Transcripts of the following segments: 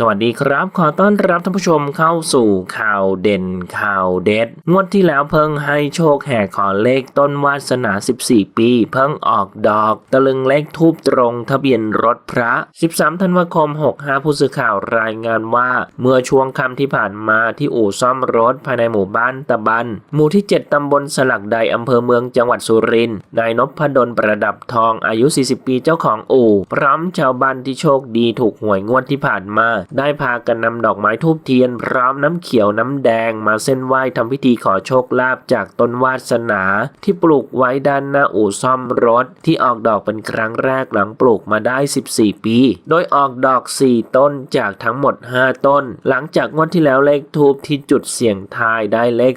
สวัสดีครับ ขอต้อนรับท่านผู้ชมเข้าสู่ข่าวเด่นข่าวเด็ด งวดที่แล้วเพิ่งให้โชคแห่ขอเลขต้นวาสนา 14 ปี เพิ่งออกดอก ตะลึงเลขทูบตรงทะเบียนรถพระ 13 ธันวาคม 65 ผู้สื่อข่าวรายงานว่า เมื่อช่วงค่ำที่ผ่านมาที่อู่ซ่อมรถภายในหมู่บ้านตะบัน หมู่ที่ 7 ตำบลสลักใดอำเภอเมืองจังหวัดสุรินทร์นายนพดลประดับทองอายุ 40 ปีเจ้าของอู่ พร้อมชาวบ้านที่โชคดีถูกหวยงวดที่ผ่านมาได้พากันนำดอกไม้ทูบเทียน พร้อมน้ำเขียวน้ำแดงมาเส้นไหว้ทำพิธีขอโชคลาภจากต้นวาสนา ที่ปลูกไว้ด้านหน้าอู่ซ่อมรถ ที่ออกดอกเป็นครั้งแรกหลังปลูกมาได้ 14 ปี โดยออกดอก 4 ต้นจากทั้งหมด 5 ต้น หลังจากงวดที่แล้วเลขทูบที่จุดเสี่ยงทายได้เลข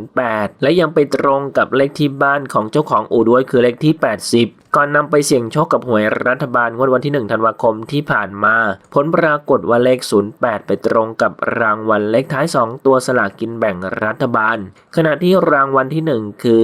408 และยังไปตรงกับเลขที่บ้านของเจ้าของอู่ด้วยคือเลขที่ 80 ก่อนนำไปเสี่ยงโชคกับหวยรัฐบาลงวดวันที่ 1 ธันวาคมที่ผ่านมา ผลปรากฏว่าเลข 08 ไปตรงกับรางวัลเลขท้าย 2 ตัวสลากกินแบ่งรัฐบาล ขณะที่รางวัลที่ 1 คือ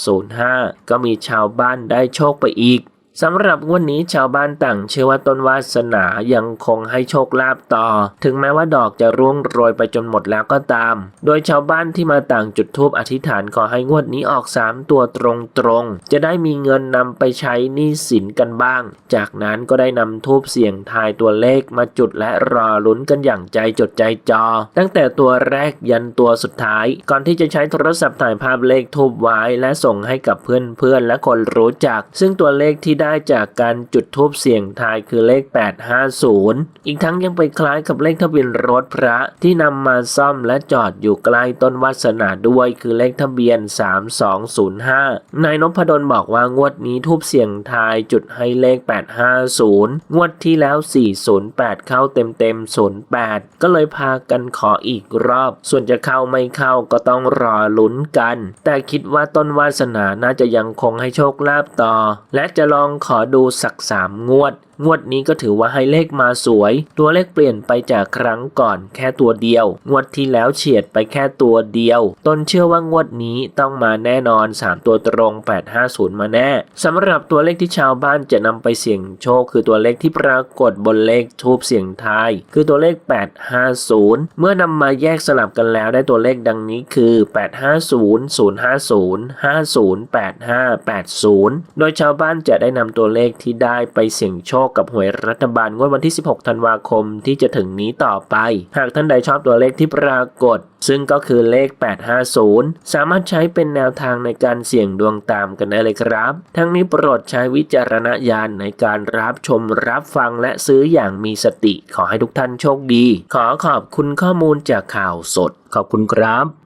375805 ก็มีชาวบ้านได้โชคไปอีก สำหรับวดนนี้ชาวบ้านต่างเชื่อว่าต้นวาสนายังคงให้โชคลาภต่อ ถึงแม้ว่าดอกจะร่วงโรยไปจนหมดแล้วก็ตาม โดยชาวบ้านที่มาต่างจุดทูปอธิษฐานขอให้งวดนี้ออก 3 ตัวตรงๆ จะได้มีเงินนำไปใช้หนี้สินกันบ้าง จากนั้นก็ได้นำทูปเสี่ยงทายตัวเลขมาจุดและรอลุ้นกันอย่างใจจดใจจอ ตั้งแต่ตัวแรกยันตัวสุดท้าย ก่อนที่จะใช้โทรศัพท์ถ่ายภาพเลขทูบไว้ และส่งให้กับเพื่อนๆและคนรู้จัก ซึ่งตัวเลขที่ได้จากการจุดทูบเสี่ยงทายคือเลข 850 อีกทั้งยังไปคล้ายกับเลขทะเบียนรถพระที่นำมาซ่อมและจอดอยู่ใกล้ต้นวาสนาด้วยคือเลขทะเบียน 3205 นายนพดลบอกว่างวดนี้ทูบเสี่ยงทายจุดให้เลข 850 งวดที่แล้ว 408 เข้าเต็มๆ 08 ก็เลยพากันขออีกรอบ ส่วนจะเข้าไม่เข้าก็ต้องรอลุ้นกัน แต่คิดว่าต้นวาสนาน่าจะยังคงให้โชคลาภต่อ และจะลองขอดูสักสามงวด งวดนี้ก็ถือว่าให้เลขมาสวย ตัวเลขเปลี่ยนไปจากครั้งก่อนแค่ตัวเดียว งวดที่แล้วเฉียดไปแค่ตัวเดียว ตนเชื่อว่างวดนี้ต้องมาแน่นอน 3 ตัวตรง 850 มาแน่สำหรับตัวเลขที่ชาวบ้านจะนำไปเสี่ยงโชค คือตัวเลขที่ปรากฏบนเลขทูบเสี่ยงทาย คือตัวเลข 850 เมื่อนำมาแยกสลับกันแล้วได้ตัวเลขดังนี้คือ 850 050 50 85 80 โดยชาวบ้านจะได้นำตัวเลขที่ได้ไปเสี่ยงโชคกับหวยรัฐบาลงวดวันที่ 16 ธันวาคมที่จะถึงนี้ต่อไป หากท่านใดชอบตัวเลขที่ปรากฏ ซึ่งก็คือเลข 850 สามารถใช้เป็นแนวทางในการเสี่ยงดวงตามกันได้เลยครับ ทั้งนี้โปรดใช้วิจารณญาณในการรับชมรับฟังและซื้ออย่างมีสติ ขอให้ทุกท่านโชคดี ขอขอบคุณข้อมูลจากข่าวสด ขอบคุณครับ